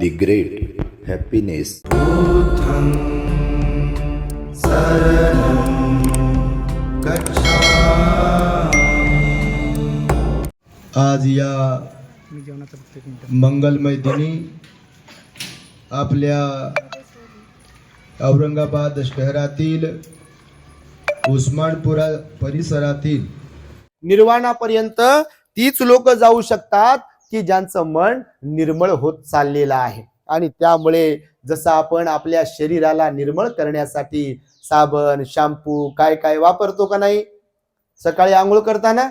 the great happiness. आज या मंगलमय दिनी आपल्या औरंगाबाद शहरातील उस्मानपुरा परिसरातील निर्वाणापर्यंत तीच लोक जाऊ शकतात. की ज्यांचं मन निर्मळ होत चाललेलं आहे. आणि त्यामुळे जसं आपण आपल्या शरीराला निर्मळ करण्यासाठी साबण शॅम्पू काय काय वापरतो का नाही? सकाळी आंघोळ करताना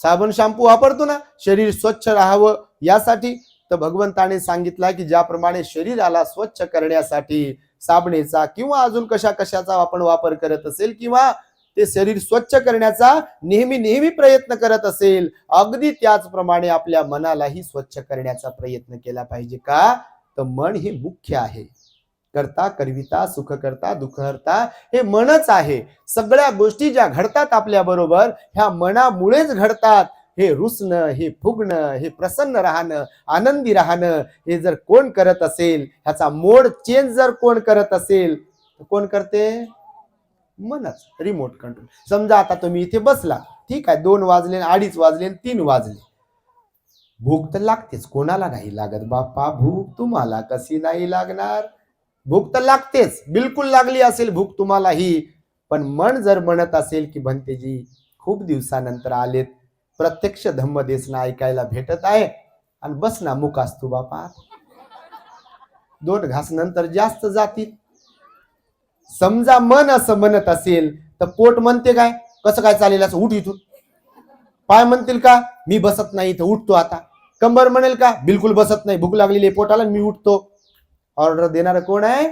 साबण शॅम्पू वापरतो ना? शरीर स्वच्छ राहावं यासाठी. तर भगवंताने सांगितलं की ज्याप्रमाणे शरीराला स्वच्छ करण्यासाठी साबणेचा किंवा अजून कशा कशाचा आपण वापर करत असेल किंवा ते शरीर स्वच्छ करण्याचा नेहमी नेहमी प्रयत्न करत असेल अगदी त्याचप्रमाणे आपल्या मनालाही स्वच्छ करण्याचा प्रयत्न केला पाहिजे का? तर मन हे मुख्य आहे. करता करविता सुख करता दुःख हरता हे मनच आहे. सगळ्या गोष्टी ज्या घडतात आपल्या बरोबर ह्या मनामुळेच घडतात. हे रुसणं हे फुगणं हे प्रसन्न राहणं आनंदी राहणं हे जर कोण करत असेल ह्याचा मोड चेंज जर कोण करत असेल तर कोण करते? मनच रिमोट कंट्रोल समजा आता तुम्ही इथे बसला ठीक आहे दोन वाजले अडीच वाजले तीन वाजले. भूक तर लागतेच कोणाला नाही लागत बाप्पा भूक तुम्हाला कशी नाही लागणार? भूक तर लागतेच बिलकुल लागली असेल भूक तुम्हालाही. पण मन जर म्हणत असेल की भंतेजी खूप दिवसानंतर आलेत प्रत्यक्ष धम्मदेसना ऐकायला भेटत आहे. आणि बस ना मुकास तू बापा. दोन घास नंतर जास्त जातील. समजा मन असं म्हणत असेल तर पोट म्हणते काय? कसं काय चालेल असं? उठ इथून. पाय म्हणतील का? मी बसत नाही तर उठतो आता. कंबर म्हणेल का? बिलकुल बसत नाही. भूक लागलेली आहे पोटाला मी उठतो. ऑर्डर देणार कोण आहे?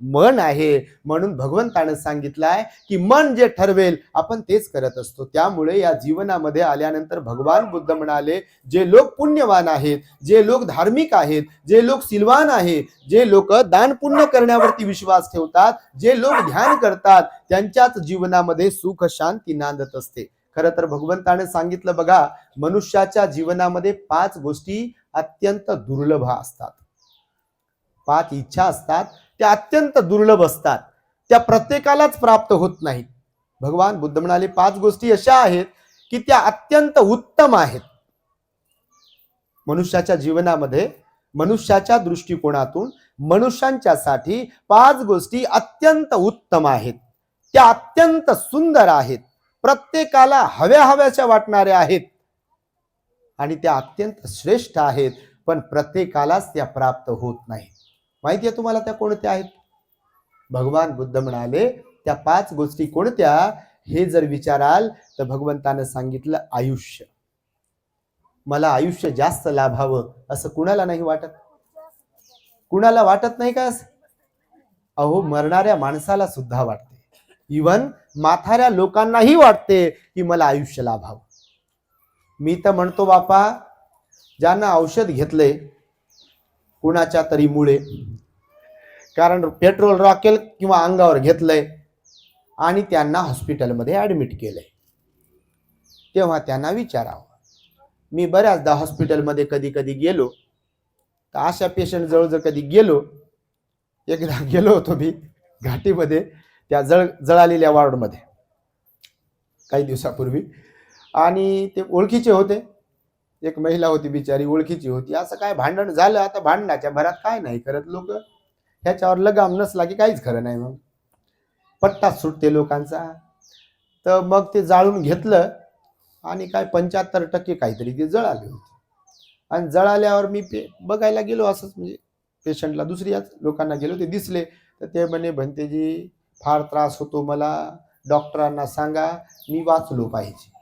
मन आहे म्हणून भगवंतानं सांगितलंय की मन जे ठरवेल आपण तेच करत असतो. त्यामुळे या जीवनामध्ये आल्यानंतर भगवान बुद्ध म्हणाले जे लोक पुण्यवान आहेत जे लोक धार्मिक आहेत जे लोक सिलवान आहेत जे लोक दान पुण्य करण्यावरती विश्वास ठेवतात जे लोक ध्यान करतात त्यांच्याच जीवनामध्ये सुख शांती नांदत असते. खरं तर भगवंताने सांगितलं बघा मनुष्याच्या जीवनामध्ये पाच गोष्टी अत्यंत दुर्लभ असतात. पाच इच्छा असतात त्या अत्यंत दुर्लभ असतात. त्या प्रत्येकालाच प्राप्त होत नाहीत. भगवान बुद्ध म्हणाले पाच गोष्टी अशा आहेत की त्या अत्यंत उत्तम आहेत. मनुष्याच्या जीवनामध्ये मनुष्याच्या दृष्टिकोनातून मनुष्यांच्यासाठी पाच गोष्टी अत्यंत उत्तम आहेत. त्या अत्यंत सुंदर आहेत. प्रत्येकाला हव्या हव्याच्या वाटणाऱ्या आहेत. आणि त्या अत्यंत श्रेष्ठ आहेत पण प्रत्येकालाच त्या प्राप्त होत नाहीत. माहिती आहे तुम्हाला त्या कोणत्या आहेत? भगवान बुद्ध म्हणाले त्या पाच गोष्टी कोणत्या? हे जर विचाराल तर भगवंतानं सांगितलं आयुष्य. मला आयुष्य जास्त लाभावं असं कुणाला नाही वाटत? कुणाला वाटत नाही का अहो मरणाऱ्या माणसाला सुद्धा वाटते. इवन माथाऱ्या लोकांनाही वाटते की मला आयुष्य लाभावं. मी तर म्हणतो बापा ज्यांना औषध घेतलंय कुणाच्या तरी मुळे. कारण पेट्रोल रॉकेल किंवा अंगावर घेतलंय आणि त्यांना हॉस्पिटलमध्ये ॲडमिट केलंय. तेव्हा त्यांना विचारावं. मी बऱ्याचदा हॉस्पिटलमध्ये कधी कधी गेलो तर अशा पेशंट जवळ जर कधी गेलो एकदा गेलो होतो मी घाटीमध्ये त्या जळ जळालेल्या वॉर्डमध्ये काही दिवसापूर्वी. आणि ते ओळखीचे होते. एक महिला होती बिचारी ओळखीची होती. असं काय भांडण झालं? आता भांडणाच्या भरात काय नाही करत लोक. ह्याच्यावर लगाम नसला की काहीच खरं नाही मग. पट्टाच सुटते लोकांचा. तर मग ते जाळून घेतलं आणि काय पंच्याहत्तर टक्के काहीतरी ते जळाले होते. आणि जळाल्यावर मी पे बघायला गेलो असंच म्हणजे पेशंटला दुसऱ्याच लोकांना गेलो ते दिसले. तर ते म्हणे भंतेजी फार त्रास होतो मला. डॉक्टरांना सांगा मी वाचलो पाहिजे.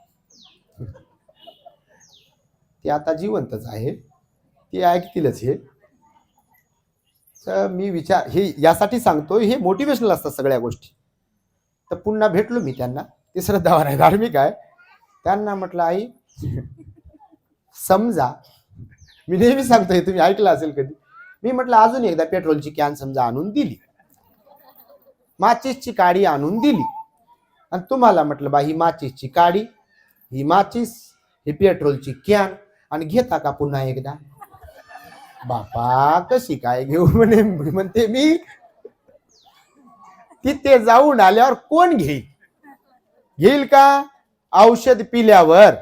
ते आता जिवंतच आहे. ते ऐकतीलच हे. तर मी विचार हे यासाठी सांगतो हे मोटिवेशनल असतात सगळ्या गोष्टी. तर पुन्हा भेटलो मी त्यांना. ते श्रद्धावान आहे धार्मिक आहे. त्यांना म्हटलं आई समजा मी नेहमी सांगतो हे तुम्ही ऐकलं असेल कधी. मी म्हटलं अजून एकदा पेट्रोलची कॅन समजा आणून दिली. माचीसची काडी आणून दिली. आणि तुम्हाला म्हटलं बा ही माचीसची काडी ही माचीस ही पेट्रोलची कॅन आणि घेता का पुन्हा एकदा? बापा कशी काय घेऊ म्हणे म्हणते मी. तिथे जाऊन आल्यावर कोण घेईल? घेईल का? औषध पिल्यावर.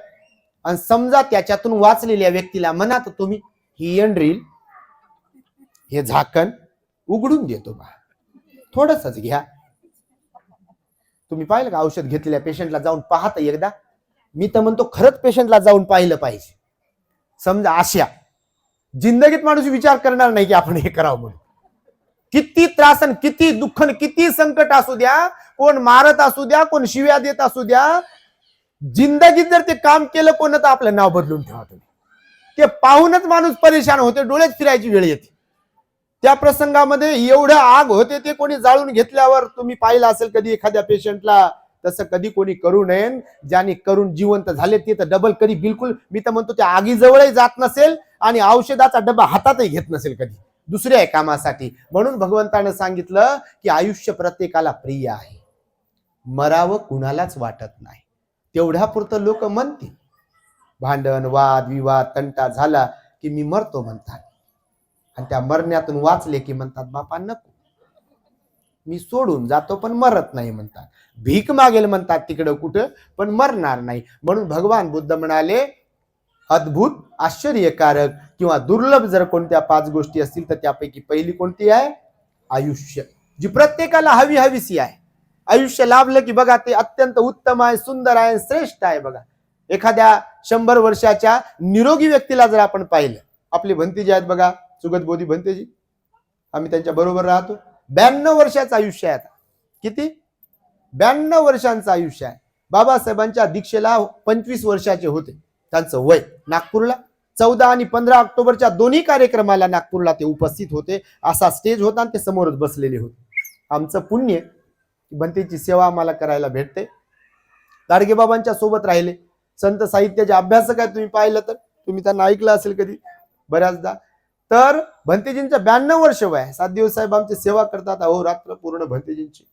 आणि समजा त्याच्यातून वाचलेल्या व्यक्तीला म्हणा तर तुम्ही ही एंड्रील हे झाकण उघडून देतो बा. थोडसच घ्या. तुम्ही पाहिलं का औषध घेतलेल्या पेशंटला जाऊन पाहता एकदा? मी तर म्हणतो खरंच पेशंटला जाऊन पाहिलं पाहिजे. समजा आशा जिंदगीत माणूस विचार करणार नाही की आपण हे करावं म्हणून. किती त्रासन किती दुःखन किती संकट असू द्या कोण मारत असू द्या कोण शिव्या देत असू द्या. जिंदगीत जर ते काम केलं कोण तर आपलं नाव बदलून ठेवा तुम्ही. ते पाहूनच माणूस परेशान होते डोळ्यात फिरायची वेळ येते. त्या प्रसंगामध्ये एवढं आग होते ते कोणी जाळून घेतल्यावर तुम्ही पाहिलं असेल कधी एखाद्या पेशंटला तसं कधी कोणी करू नये ज्याने करून जिवंत झाले ते तर डबल कधी बिलकुल. मी तर म्हणतो त्या आगीजवळही जात नसेल आणि औषधाचा डबा हातातही घेत नसेल कधी. दुसऱ्या कामासाठी. म्हणून भगवंतानं सांगितलं की आयुष्य प्रत्येकाला प्रिय आहे. मरावं कुणालाच वाटत नाही. तेवढ्या पुरतं लोक म्हणतील. भांडण वाद विवाद तंटा झाला की मी मरतो म्हणतात. आणि त्या मरण्यातून वाचले की म्हणतात बापा नको. मी सोडून जातो पण मरत नाही म्हणतात. भीक मागेल म्हणतात तिकडं कुठं पण मरणार नाही. म्हणून भगवान बुद्ध म्हणाले अद्भुत आश्चर्यकारक किंवा दुर्लभ जर कोणत्या पाच गोष्टी असतील तर त्यापैकी पहिली कोणती आहे? आयुष्य. जी प्रत्येकाला हवी हवीसी आहे. आयुष्य लाभलं की बघा ते अत्यंत उत्तम आहे सुंदर आहे श्रेष्ठ आहे बघा. एखाद्या शंभर वर्षाच्या निरोगी व्यक्तीला जर आपण पाहिलं आपली भंतीजी आहेत बघा सुगत बोधी भंतेजी आम्ही त्यांच्या बरोबर राहतो. ब्याण्णव वर्षाचं आयुष्य आहे आता. किती? ब्याण्णव वर्षांचं आयुष्य आहे. बाबासाहेबांच्या दीक्षेला पंचवीस वर्षाचे होते. त्यांचं वय नागपूरला. चौदा आणि पंधरा ऑक्टोबरच्या दोन्ही कार्यक्रमाला नागपूरला ते उपस्थित होते. असा स्टेज होता आणि ते समोरच बसलेले होते. आमचं पुण्य बनतेची सेवा आम्हाला करायला भेटते. गाडगेबाबांच्या सोबत राहिले. संत साहित्याचे अभ्यासक आहे तुम्ही पाहिलं तर. तुम्ही त्यांना ऐकलं असेल कधी? बऱ्याचदा. तर भंतेजींचं ब्याण्णव वर्ष वय आहे. सात दिवस साहेब आमची सेवा करतात. अहो रात्र पूर्ण भंतेजींची.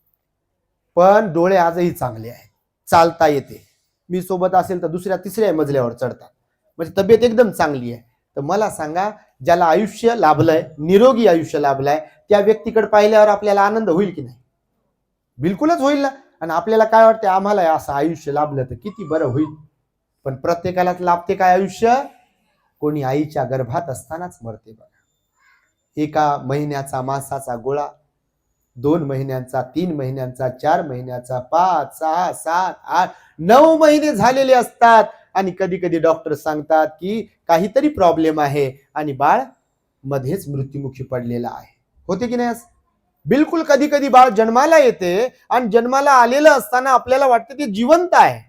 पण डोळे आजही चांगले आहेत. चालता येते. मी सोबत असेल तर दुसऱ्या तिसऱ्या मजल्यावर चढतात. म्हणजे तब्येत एकदम चांगली आहे. तर मला सांगा ज्याला आयुष्य लाभलंय निरोगी आयुष्य लाभलंय त्या व्यक्तीकडे पाहिल्यावर आपल्याला आनंद होईल की नाही? बिलकुलच होईल ना. आणि आपल्याला काय वाटतं आम्हाला असं आयुष्य लाभलं तर किती बरं होईल? पण प्रत्येकालाच लाभते काय आयुष्य? कोणी आईच्या गर्भात असतानाच मरते बघा. एका महिन्याचा मासाचा गोळा दोन महिन्यांचा तीन महिन्यांचा चार महिन्याचा पाच सहा सात आठ नऊ महिने झालेले असतात. आणि कधी कधी डॉक्टर सांगतात की काहीतरी प्रॉब्लेम आहे आणि बाळ मध्येच मृत्युमुखी पडलेला आहे. होते की नाही बिलकुल कधी कधी बाळ जन्माला येते आणि जन्माला आलेलं असताना आपल्याला वाटतं ते जिवंत आहे.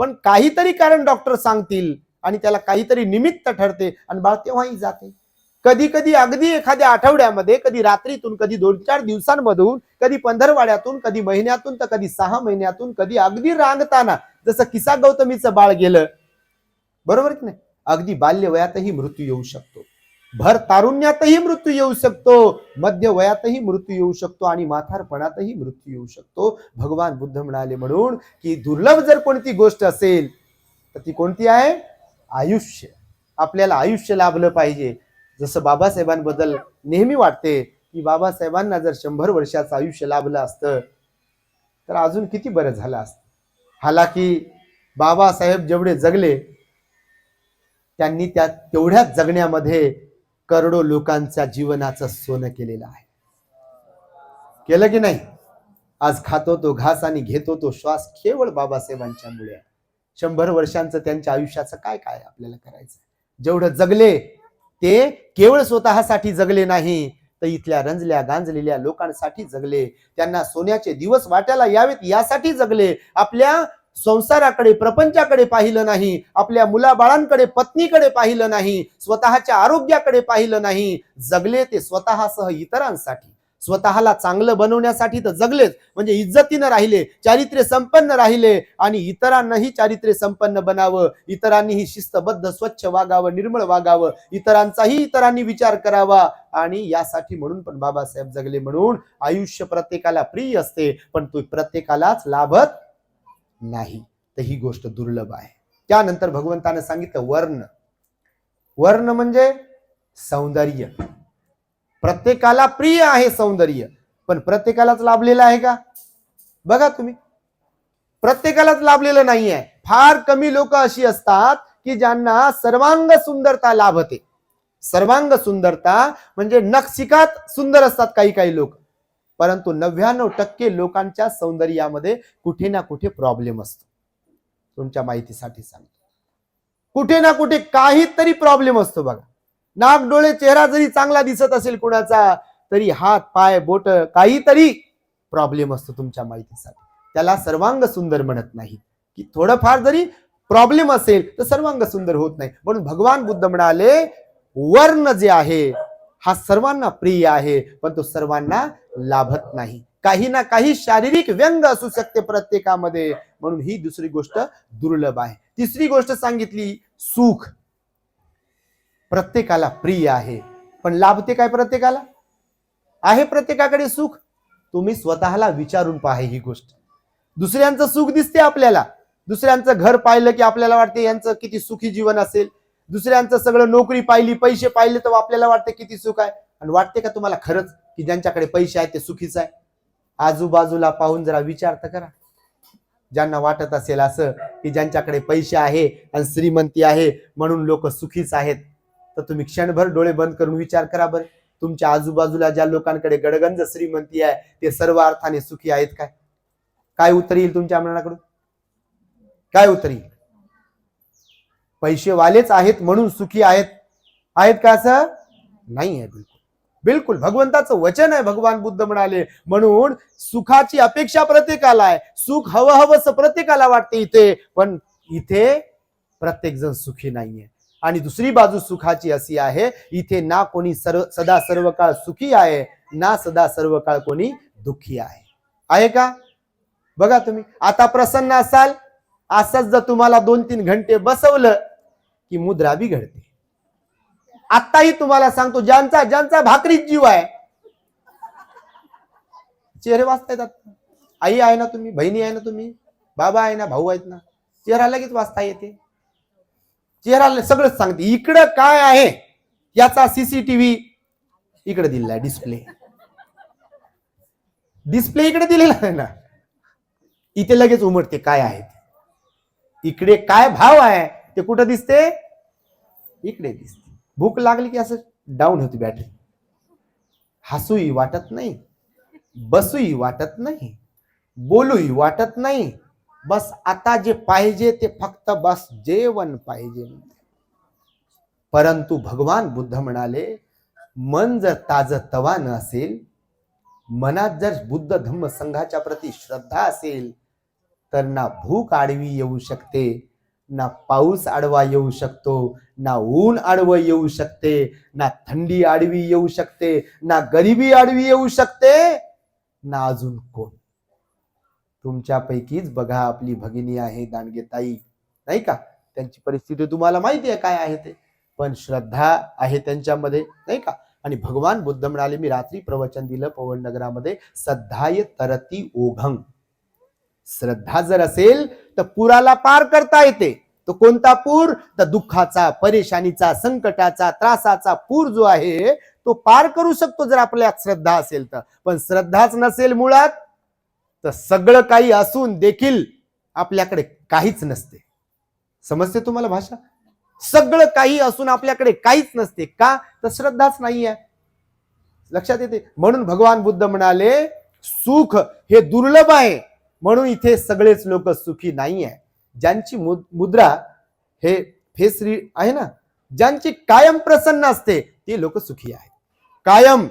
पण काहीतरी कारण डॉक्टर सांगतील आणि त्याला काहीतरी निमित्त ठरते आणि बाळ तेव्हाही जाते. कधी कधी अगदी एखाद्या आठवड्यामध्ये कधी रात्रीतून कधी दोन चार दिवसांमधून कधी पंधरवाड्यातून कधी महिन्यातून तर कधी सहा महिन्यातून कधी अगदी रांगताना जसं किसा गौतमीचं बाळ गेलं. बरोबर की नाही? अगदी बाल्य वयातही मृत्यू येऊ शकतो. भर तारुण्यातही मृत्यू येऊ शकतो. मध्य वयातही मृत्यू येऊ शकतो आणि माथारपणातही मृत्यू येऊ शकतो. भगवान बुद्ध म्हणाले म्हणून की दुर्लभ जर कोणती गोष्ट असेल तर ती कोणती आहे? आयुष्य. आपल्याला आयुष्य लाभलं पाहिजे. जसं बाबासाहेबांबद्दल नेहमी वाटते की बाबासाहेबांना जर शंभर वर्षाचं आयुष्य लाभलं असतं तर अजून किती बरं झालं असतं? हालाकी बाबासाहेब जेवढे जगले त्यांनी त्या तेवढ्याच जगण्यामध्ये करोडो लोकांच्या जीवनाचं सोनं केलेलं आहे. केलं की नाही? आज खातो तो घास आणि घेतो तो श्वास केवळ बाबासाहेबांच्यामुळे शंभर वर्षांचं त्यांच्या आयुष्याचं काय काय आपल्याला करायचं जेवढं जगले ते केवळ स्वतःसाठी जगले नाही तर इथल्या रंजल्या गांजलेल्या लोकांसाठी जगले. त्यांना सोन्याचे दिवस वाट्याला यावेत यासाठी जगले. आपल्या संसाराकडे प्रपंचाकडे पाहिलं नाही आपल्या मुलाबाळांकडे पत्नीकडे पाहिलं नाही स्वतःच्या आरोग्याकडे पाहिलं नाही. जगले ते स्वतःसह इतरांसाठी. स्वतःला चांगलं बनवण्यासाठी तर जगलेच. म्हणजे इज्जतीनं राहिले चारित्र्य संपन्न राहिले आणि इतरांनाही चारित्र्य संपन्न बनावं. इतरांनीही शिस्तबद्ध स्वच्छ वागावं निर्मळ वागावं. इतरांचाही इतरांनी विचार करावा. आणि यासाठी म्हणून पण बाबासाहेब जगले म्हणून आयुष्य प्रत्येकाला प्रिय असते पण तो प्रत्येकालाच लाभत नाही. तर ही गोष्ट दुर्लभ आहे. त्यानंतर भगवंतानं सांगितलं वर्ण. वर्ण म्हणजे सौंदर्य. प्रत्येकाला प्रिय आहे सौंदर्य. पण प्रत्येकालाच लाभलेलं आहे का? बघा तुम्ही. प्रत्येकालाच लाभलेलं नाही आहे फार कमी लोक अशी असतात की ज्यांना सर्वांग सुंदरता लाभते. सर्वांग सुंदरता म्हणजे नक्षिकात सुंदर असतात काही काही लोक. परंतु नव्याण्णव टक्के लोकांच्या सौंदर्यामध्ये कुठे ना कुठे प्रॉब्लेम असतो. तुमच्या माहितीसाठी सांगतो. कुठे ना कुठे काहीतरी प्रॉब्लेम असतो बघा. नाक डोळे चेहरा जरी चांगला दिसत असेल कुणाचा तरी हात पाय बोट काहीतरी प्रॉब्लेम असतो तुमच्या माहितीसाठी. त्याला सर्वांग सुंदर म्हणत नाही. की थोडंफार जरी प्रॉब्लेम असेल तर सर्वांग सुंदर होत नाही. म्हणून भगवान बुद्ध म्हणाले वर्ण जे आहे हा सर्वांना प्रिय आहे पण तो सर्वांना लाभत नाही. काही ना काही शारीरिक व्यंग असू शकते प्रत्येकामध्ये. म्हणून ही दुसरी गोष्ट दुर्लभ आहे. तिसरी गोष्ट सांगितली सुख. प्रत्येकाला प्रिय आहे. पण लाभते काय प्रत्येकाला? आहे प्रत्येकाकडे सुख? तुम्ही स्वतःला विचारून पाहे ही गोष्ट. दुसऱ्यांचं सुख दिसते आपल्याला. दुसऱ्यांचं घर पाहिलं की आपल्याला वाटते यांचं किती सुखी जीवन असेल. दुसऱ्यांचं सगळं नोकरी पाहिली पैसे पाहिले तर आपल्याला वाटते किती सुख आहे. आणि वाटते का तुम्हाला खरंच की ज्यांच्याकडे पैसे आहेत ते सुखीच आहे? आजूबाजूला पाहून जरा विचार तर करा. ज्यांना वाटत असेल असं की ज्यांच्याकडे पैसे आहे आणि श्रीमंती आहे म्हणून लोक सुखीच आहेत तर तुम्ही क्षणभर डोळे बंद करून विचार करा बरं. तुमच्या आजूबाजूला ज्या लोकांकडे गडगंज श्रीमंती आहे ते सर्व अर्थाने सुखी आहेत काय? काय उत्तर येईल तुमच्या मनाकडून? काय उत्तर येईल? पैसेवालेच आहेत म्हणून सुखी आहेत. आहेत का असं? नाही आहे बिलकुल. बिलकुल भगवंताचं वचन आहे भगवान बुद्ध म्हणाले. म्हणून सुखाची अपेक्षा प्रत्येकाला आहे. सुख हवं हवंस प्रत्येकाला वाटते इथे पण इथे प्रत्येक जण सुखी नाहीये. आणि दुसरी बाजू सुखाची अशी आहे इथे ना कोणी सर्व सदा सर्व काळ सुखी आहे ना सदा सर्व काळ कोणी दुःखी आहे. आहे का? बघा तुम्ही आता प्रसन्न असाल असंच जर तुम्हाला दोन तीन घंटे बसवलं की मुद्रा बिघडते आत्ताही तुम्हाला सांगतो ज्यांचा ज्यांचा भाकरीत जीव आहे चेहरे वाचता येतात आई आहे ना तुम्ही बहिणी आहे ना तुम्ही बाबा आहे ना भाऊ आहेत ना चेहरा लगेच वाचता येते. चेहरा सगळंच सांगते. इकडं काय आहे याचा सीसीटीव्ही इकडे दिलेला आहे डिस्प्ले डिस्प्ले इकडे दिलेला आहे ना. इथे लगेच उमटते काय आहे इकडे काय भाव आहे ते कुठं दिसते? इकडे दिसते. भूक लागली की असं डाऊन होती बॅटरी हसूही वाटत नाही बसूही वाटत नाही बोलूही वाटत नाही. बस आता जे पाहिजे ते फक्त बस जेवण पाहिजे. परंतु भगवान बुद्ध म्हणाले मन जर ताज तवान असेल मनात जर बुद्ध धम्म संघाच्या प्रती श्रद्धा असेल तर ना भूक आडवी येऊ शकते ना पाऊस आडवा येऊ शकतो ना ऊन आडवं येऊ शकते ना थंडी आडवी येऊ शकते ना गरिबी आडवी येऊ शकते ना अजून कोण तुमच्यापैकीच बघा आपली भगिनी आहे दानगेताई. नाही का? त्यांची परिस्थिती तुम्हाला माहिती आहे काय आहे ते. पण श्रद्धा आहे त्यांच्यामध्ये नाही का? आणि भगवान बुद्ध म्हणाले मी रात्री प्रवचन दिलं पवन नगरामध्ये सद्धाय तरती ओघंग. श्रद्धा जर असेल तर पुराला पार करता येते. तो कोणता पूर? तर दुःखाचा परेशानीचा संकटाचा त्रासाचा पूर जो आहे तो पार करू शकतो जर आपल्यात श्रद्धा असेल तर. पण श्रद्धाच नसेल मुळात तर सगळं काही असून देखील आपल्याकडे काहीच नसते. समजते तुम्हाला भाषा? सगळं काही असून आपल्याकडे काहीच नसते. का? तर श्रद्धाच नाही आहे लक्षात येते? म्हणून भगवान बुद्ध म्हणाले सुख हे दुर्लभ आहे. म्हणून इथे सगळेच लोक सुखी नाही आहे ज्यांची मुद्रा हे फेसरी आहे ना? ज्यांची कायम प्रसन्न असते ते लोक सुखी आहेत. कायम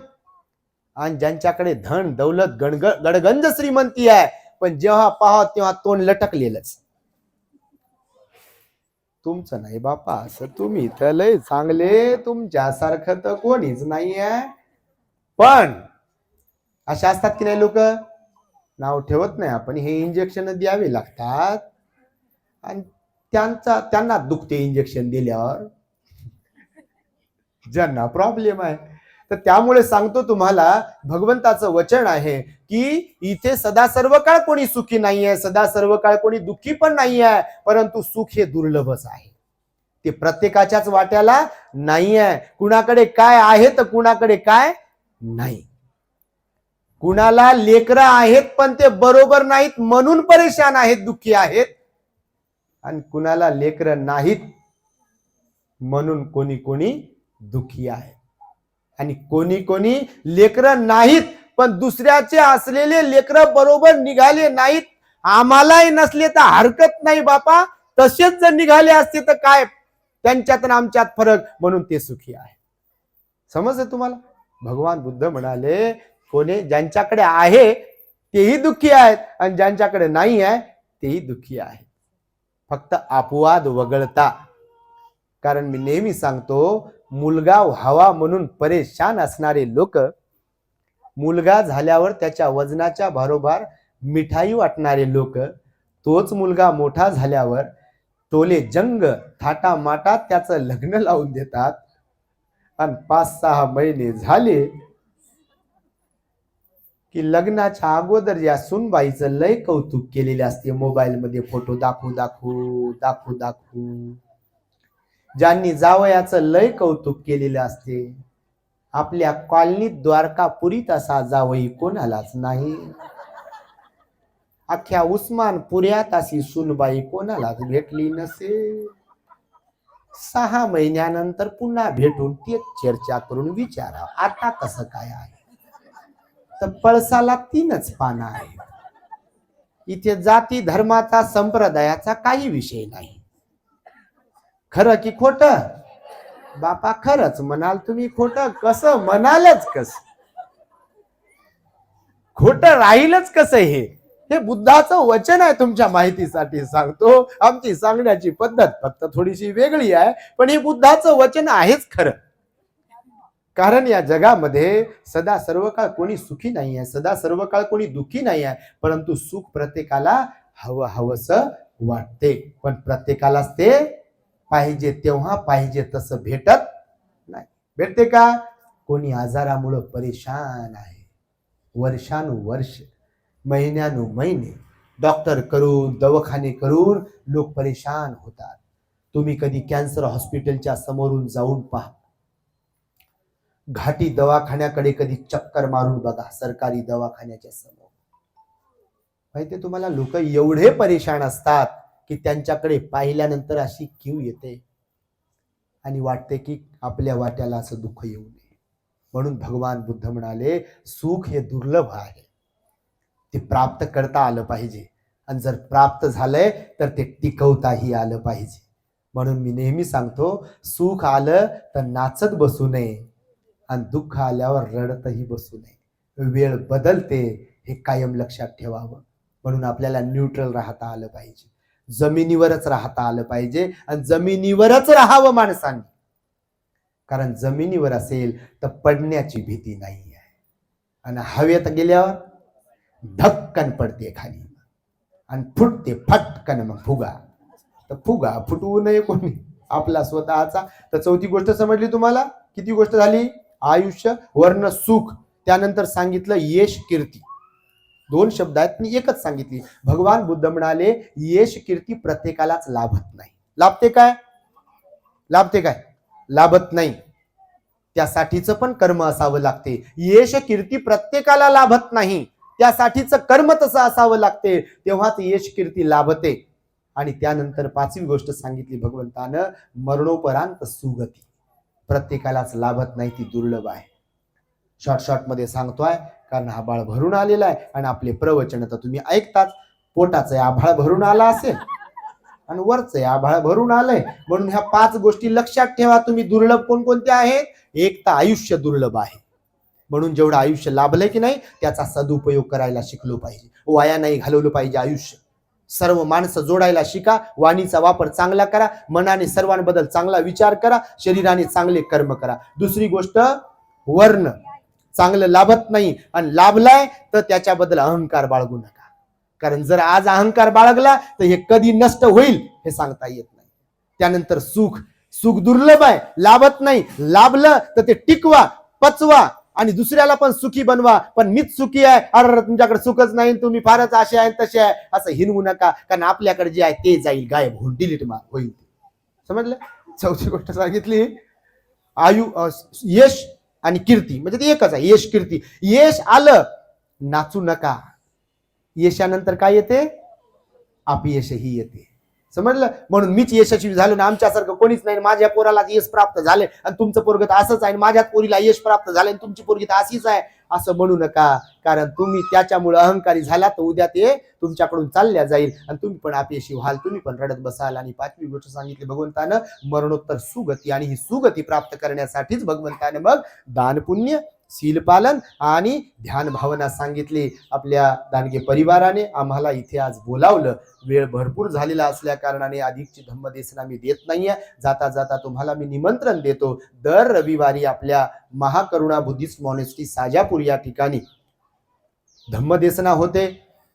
आणि ज्यांच्याकडे धन दौलत गणग गडगंज श्रीमंती आहे पण जेव्हा पाहा तेव्हा तोंड लटकलेलंच. तुमचं नाही बापा असं तुम्ही तर लय चांगले तुमच्यासारखं तर कोणीच नाही आहे पण अशा असतात की नाही लोक? नाव ठेवत नाही आपण हे इंजेक्शन द्यावे लागतात. आणि त्यांचा त्यांना दुखते इंजेक्शन दिल्यावर. ज्यांना प्रॉब्लेम आहे. तर त्यामुळे सांगतो तुम्हाला भगवंताचं वचन आहे की इथे सदा सर्व काळ कोणी सुखी नाही आहे सदा सर्व काळ कोणी दुःखी पण नाही आहे परंतु सुख हे दुर्लभच आहे. ते प्रत्येकाच्याच वाट्याला नाही आहे कुणाकडे काय आहे तर कुणाकडे काय नाही. कुणाला लेकरं आहेत पण ते बरोबर नाहीत म्हणून परेशान आहेत दुःखी आहेत. आणि कुणाला लेकरं नाहीत म्हणून कोणी कोणी दुःखी आहे आणि कोणी कोणी लेकरं नाहीत पण दुसऱ्याचे असलेले लेकरं बरोबर निघाले नाहीत. आम्हालाही नसले तर हरकत नाही बापा. तसेच जर निघाले असते तर काय? त्यांच्यात आणि आमच्यात फरक म्हणून ते सुखी आहे समजलं तुम्हाला? भगवान बुद्ध म्हणाले कोणी ज्यांच्याकडे आहे तेही दुःखी आहेत. आणि ज्यांच्याकडे नाही आहे तेही दुःखी आहेत. फक्त अपवाद वगळता. कारण मी नेहमी सांगतो मुलगा व्हावा म्हणून परेशान असणारे लोक मुलगा झाल्यावर त्याच्या वजनाच्या भारोभार मिठाई वाटणारे लोक तोच मुलगा मोठा झाल्यावर टोले जंग थाटा माटात त्याचं लग्न लावून देतात. आणि पाच सहा महिने झाले की लग्नाच्या अगोदर या सुनबाईचं लय कौतुक केलेले असते. मोबाईलमध्ये फोटो दाखवू दाखवू दाखवू दाखवू. ज्यांनी जावयाचं लय कौतुक केलेलं असते आपल्या कॉलनीत द्वारकापुरीत असा जावई कोणालाच नाही. अख्ख्या उस्मानपुऱ्यात अशी सुनबाई कोणालाच भेटली नसे. सहा महिन्यानंतर पुन्हा भेटून तेच चर्चा करून विचारा आता कसं काय आहे? तर पळसाला तीनच पानं आहेत. इथे जाती धर्माचा संप्रदायाचा काही विषय नाही. खरं की खोट? बापा खरंच म्हणाल तुम्ही खोट. कसं म्हणालच कस? खोट राहीलच कसं हे? हे बुद्धाचं वचन आहे तुमच्या माहितीसाठी सांगतो. आमची सांगण्याची पद्धत फक्त थोडीशी वेगळी आहे पण हे बुद्धाचं वचन आहेच खरं. कारण या जगामध्ये सदा सर्व काळ कोणी सुखी नाही आहे सदा सर्व काळ कोणी दुःखी नाही आहे परंतु सुख प्रत्येकाला हवं हवस वाटते. पण प्रत्येकालाच ते पाहिजे तेव्हा पाहिजे तसं भेटत नाही. भेटते का? कोणी आजारामुळं परेशान आहे. वर्षानुवर्ष महिन्यानु महिने डॉक्टर करून दवाखाने करून लोक परेशान होतात. तुम्ही कधी कॅन्सर हॉस्पिटलच्या समोरून जाऊन पहा. घाटी दवाखान्याकडे कधी चक्कर मारून बघा सरकारी दवाखान्याच्या समोर. माहिती तुम्हाला? लोक एवढे परेशान असतात. की त्यांच्याकडे पाहिल्यानंतर अशी क्यू येते आणि वाटते की आपल्या वाट्याला असं दुःख येऊ नये. म्हणून भगवान बुद्ध म्हणाले सुख हे दुर्लभ आहे. ते प्राप्त करता आलं पाहिजे. आणि जर प्राप्त झालंय तर ते टिकवताही आलं पाहिजे. म्हणून मी नेहमी सांगतो सुख आलं तर नाचत बसू नये आणि दुःख आल्यावर रडतही बसू नये. वेळ बदलते हे कायम लक्षात ठेवावं. म्हणून आपल्याला न्यूट्रल राहता आलं पाहिजे. जमिनीवरच राहता आलं पाहिजे आणि जमिनीवरच राहावं माणसांनी. कारण जमिनीवर असेल तर पडण्याची भीती नाही आहे आणि हवेत गेल्यावर धक्कन पडते खाली. आणि फुटते फटकन मग फुगा. तर फुगा फुटवू नये कोणी. आपला स्वतःचा. तर चौथी गोष्ट समजली तुम्हाला? किती गोष्ट झाली? आयुष्य वर्ण सुख. त्यानंतर सांगितलं यश कीर्ती. दोन शब्द आहेत मी एकच सांगितली. भगवान बुद्ध म्हणाले यश कीर्ती प्रत्येकालाच लाभत नाही. लाभते काय? लाभते काय? लाभत नाही. त्यासाठीचं पण कर्म असावं लागते. यश कीर्ती प्रत्येकाला लाभत नाही. त्यासाठीचं कर्म तसं असावं लागते. तेव्हाच यश कीर्ती लाभते. आणि त्यानंतर पाचवी गोष्ट सांगितली भगवंतानं मरणोपरांत सुगती. प्रत्येकालाच लाभत नाही ती दुर्लभ आहे. शॉर्ट शॉर्टमध्ये सांगतोय कारण आभाळ भरून आलेला आहे आणि आपले प्रवचन तर तुम्ही ऐकताच. पोटाचं आभाळ भरून आला असेल. आणि वरचं आभाळ भरून आलंय. म्हणून ह्या पाच गोष्टी लक्षात ठेवा. तुम्ही दुर्लभ कोणकोणत्या आहेत? एक तर आयुष्य दुर्लभ आहे. म्हणून जेवढं आयुष्य लाभलंय की नाही त्याचा सदुपयोग करायला शिकलो पाहिजे. वाया नाही घालवलं पाहिजे आयुष्य. सर्व माणसं जोडायला शिका. वाणीचा वापर चांगला करा. मनाने सर्वांबद्दल चांगला विचार करा. शरीराने चांगले कर्म करा. दुसरी गोष्ट वर्ण. चांगलं लाभत नाही आणि लाभलाय तर त्याच्याबद्दल अहंकार बाळगू नका. कारण जर आज अहंकार बाळगला तर हे कधी नष्ट होईल हे सांगता येत नाही. त्यानंतर सुख. सुख दुर्लभ आहे लाभत नाही. लाभलं तर ते टिकवा पचवा आणि दुसऱ्याला पण सुखी बनवा. पण मीच सुखी आहे. अरे तुमच्याकडे सुखच नाही तुम्ही फारच असे आहे तसे आहे. असं हिनवू नका. कारण आपल्याकडे जे आहे ते जाईल. गायब होऊन डिलीट मार होईल समजलं? चौथी गोष्ट सांगितली. आयु यश आणि कीर्ती. म्हणजे ते एकच आहे यश कीर्ती. यश आलं नाचू नका. यशानंतर काय येते? अपयशही येते. समजलं? म्हणून मीच यशस्वी झालो ना आमच्यासारखं कोणीच नाही. माझ्या पोराला यश प्राप्त झाले आणि तुमचं पोरग तर असंच आहे आणि माझ्या पोरीला यश प्राप्त झाले आणि तुमची पोरगी तर अशीच आहे. असं म्हणू नका. कारण तुम्ही त्याच्यामुळे अहंकारी झाला तर उद्या ते तुमच्याकडून चालल्या जाईल. आणि तुम्ही पण अपयशी व्हाल तुम्ही पण रडत बसाल. आणि पाचवी गोष्ट सांगितली भगवंतानं मरणोत्तर सुगती आणि ही सुगती प्राप्त करण्यासाठीच भगवंतानं मग दानपुण्य शीलपालन आणि ध्यान भावना सांगितली. आपल्या दानगे परिवाराने आम्हाला इथे आज बोलावलं. वेळ भरपूर झालेला असल्या कारणाने अधिकची धम्मदेशना मी देत नाहीये. जाता जाता तुम्हाला मी निमंत्रण देतो. दर रविवारी आपल्या महाकरुणा बुद्धिस्ट मॉनेस्ट्री साजापूर या ठिकाणी धम्मदेसना होते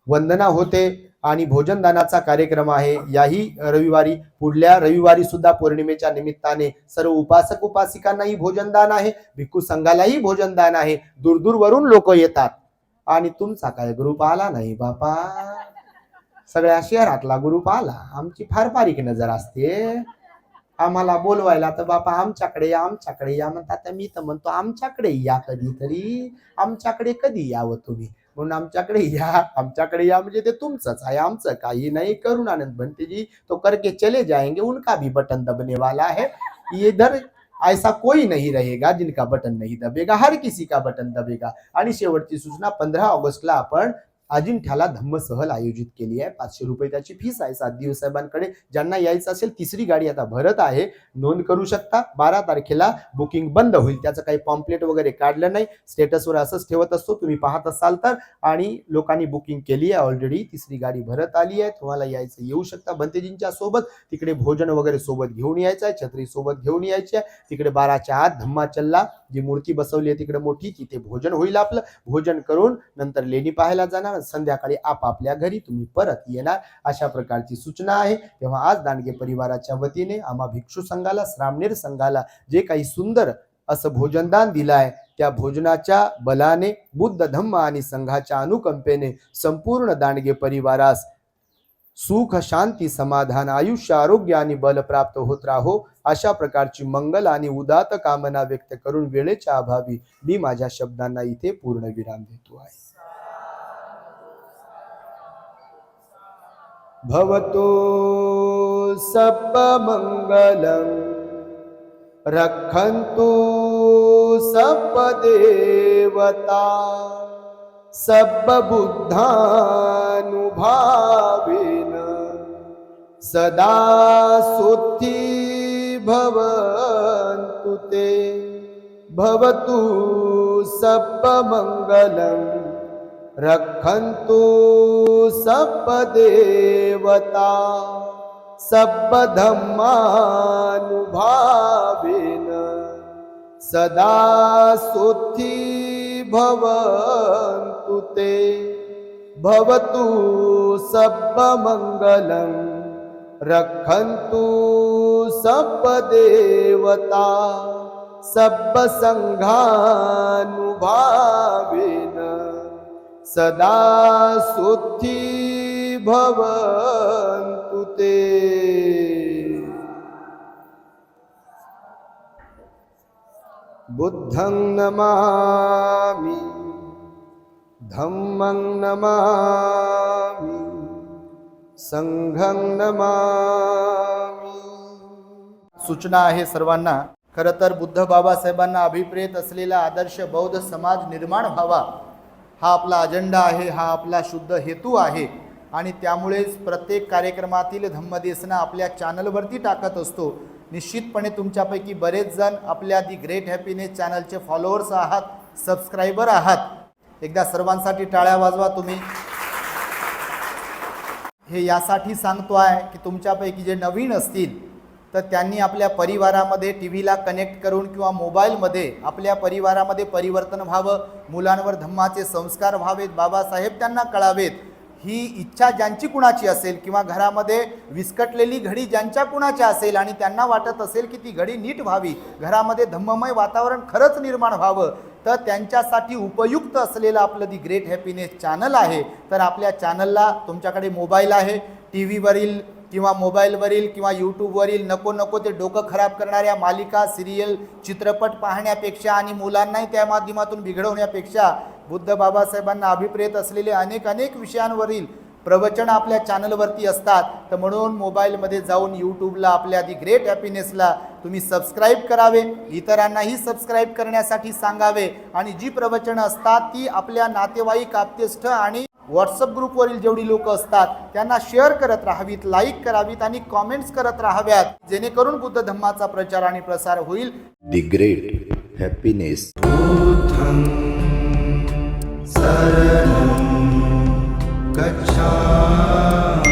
वंदना होते आणि भोजनदानाचा कार्यक्रम आहे. याही रविवारी पुढल्या रविवारी सुद्धा पौर्णिमेच्या निमित्ताने सर्व उपासक उपासिकांनाही भोजनदान आहे. भिक्खू संघालाही भोजनदान आहे. दूरदूरवरून लोक येतात. आणि तुमचा काय ग्रुप आला नाही बापा? सगळ्या शहरातला ग्रुप आला आमची फार बारीक नजर असते. आम्हाला बोलवायला तर बापा आमच्याकडे या आमच्याकडे या. म्हणतात तर मी तर म्हणतो आमच्याकडे या कधीतरी. आमच्याकडे कधी यावं तुम्ही? म्हणून आमच्याकडे या आमच्याकडे या म्हणजे ते तुमचंच आहे आमचं काही नाही. करुणानंद भंतेजी तो करके चले जाएंगे उनका भी बटन दबने वाला है. इधर ऐसा कोई नहीं रहेगा जिनका बटन नहीं दबेगा हर किसी का बटन दबेगा. आणि शेवटची सूचना पंधरा ऑगस्टला आपण अजिंठ्याला धम्म सहल आयोजित केली आहे. पाचशे रुपये त्याची फीस आहे सातदेव साहेबांकडे. ज्यांना यायचं असेल तिसरी गाडी आता भरत आहे. नोंद करू शकता. बारा तारखेला बुकिंग बंद होईल. त्याचं काही पॉम्पलेट वगैरे काढलं नाही. स्टेटसवर असंच ठेवत असतो. तुम्ही पाहत असाल तर. आणि लोकांनी बुकिंग केली आहे ऑलरेडी तिसरी गाडी भरत आली आहे. तुम्हाला यायचं येऊ शकता. बंतेजींच्या सोबत. तिकडे भोजन वगैरे सोबत घेऊन यायचं आहे. छत्री सोबत घेऊन यायची आहे. तिकडे बाराच्या आत धम्माचलला जी मूर्ती बसवली आहे तिकडे मोठी तिथे भोजन होईल आपलं. भोजन करून नंतर लेणी पाहायला जाणार. संध्याकाळी आपापल्या घरी तुम्ही परत येणार अशा प्रकारची सूचना आहे. तेव्हा आज दांडगे परिवाराच्या वतीने आम्हा भिक्षू संघाला श्रामणेर संघाला जे काही सुंदर असं भोजनदान दिलं आहे त्या भोजनाच्या बलाने बुद्ध धम्म आणि संघाच्या अनुकंपेने संपूर्ण दांडगे परिवारास सुख शांती समाधान आयुष्य आरोग्य आणि बल प्राप्त होत राहो अशा प्रकारची मंगल आणि उदात कामना व्यक्त करून वेळेच्या अभावी मी माझ्या शब्दांना इथे पूर्ण विराम देतो आहे. भवतु सपमङ्गलं रक्षन्तु सपदेवता सप्पबुद्धाननुभावेन सदा सुखी भवन्तु ते। भवतु सपमङ्गलम् रक्षन्तु सप्पदेवता सपधर्मानुभावेन सदा सुखी भवन्तु ते। भवतु सप्मङ्गलं रक्षन्तु सप्पदेवता सप्सङ्घानुभावे सदा सुखी भवन्तु ते। बुद्धं नमामि धम्मं नमामि संघं नमामि। सूचना आहे सर्वांना खरं तर बुद्ध बाबासाहेबांना अभिप्रेत असलेला आदर्श बौद्ध समाज निर्माण व्हावा. हा आपला अजेंडा आहे हा आपला शुद्ध हेतू आहे. आणि त्यामुळेच प्रत्येक कार्यक्रमातील धम्मदेसना आपल्या चॅनलवरती टाकत असतो. निश्चितपणे तुमच्यापैकी बरेच जण आपल्या दी ग्रेट हॅपीनेस चॅनलचे फॉलोअर्स आहात सबस्क्रायबर आहात. एकदा सर्वांसाठी टाळ्या वाजवा तुम्ही. हे यासाठी सांगतो आहे की तुमच्यापैकी जे नवीन असतील तर त्यांनी आपल्या परिवारामध्ये टी व्हीला कनेक्ट करून किंवा मोबाईलमध्ये आपल्या परिवारामध्ये परिवर्तन व्हावं मुलांवर धम्माचे संस्कार व्हावेत बाबासाहेब त्यांना कळावेत ही इच्छा ज्यांची कुणाची असेल किंवा घरामध्ये विस्कटलेली घडी ज्यांच्या कुणाच्या असेल आणि त्यांना वाटत असेल की ती घडी नीट व्हावी घरामध्ये धम्ममय वातावरण खरंच निर्माण व्हावं तर त्यांच्यासाठी उपयुक्त असलेलं आपलं दी ग्रेट हॅपीनेस चॅनल आहे. तर आपल्या चॅनलला तुमच्याकडे मोबाईल आहे टी व्हीवरील किंवा मोबाईलवरील किंवा यूट्यूबवरील नको नको ते डोकं खराब करणाऱ्या मालिका सिरियल चित्रपट पाहण्यापेक्षा आणि मुलांनाही त्या माध्यमातून बिघडवण्यापेक्षा बुद्ध बाबासाहेबांना अभिप्रेत असलेले अनेक अनेक विषयांवरील प्रवचन आपल्या चॅनलवरती असतात. तर म्हणून मोबाईलमध्ये जाऊन यूट्यूबला आपल्या दी ग्रेट हॅपीनेसला तुम्ही सबस्क्राईब करावे इतरांनाही सबस्क्राईब करण्यासाठी सांगावे आणि जी प्रवचनं असतात ती आपल्या नातेवाईक आप्तेष्ठ आणि व्हॉट्सअप ग्रुपवरील जेवढी लोक असतात त्यांना शेअर करत राहावीत लाईक करावीत आणि कॉमेंट्स करत राहाव्यात जेणेकरून बुद्ध धम्माचा प्रचार आणि प्रसार होईल great happiness. गच्छामि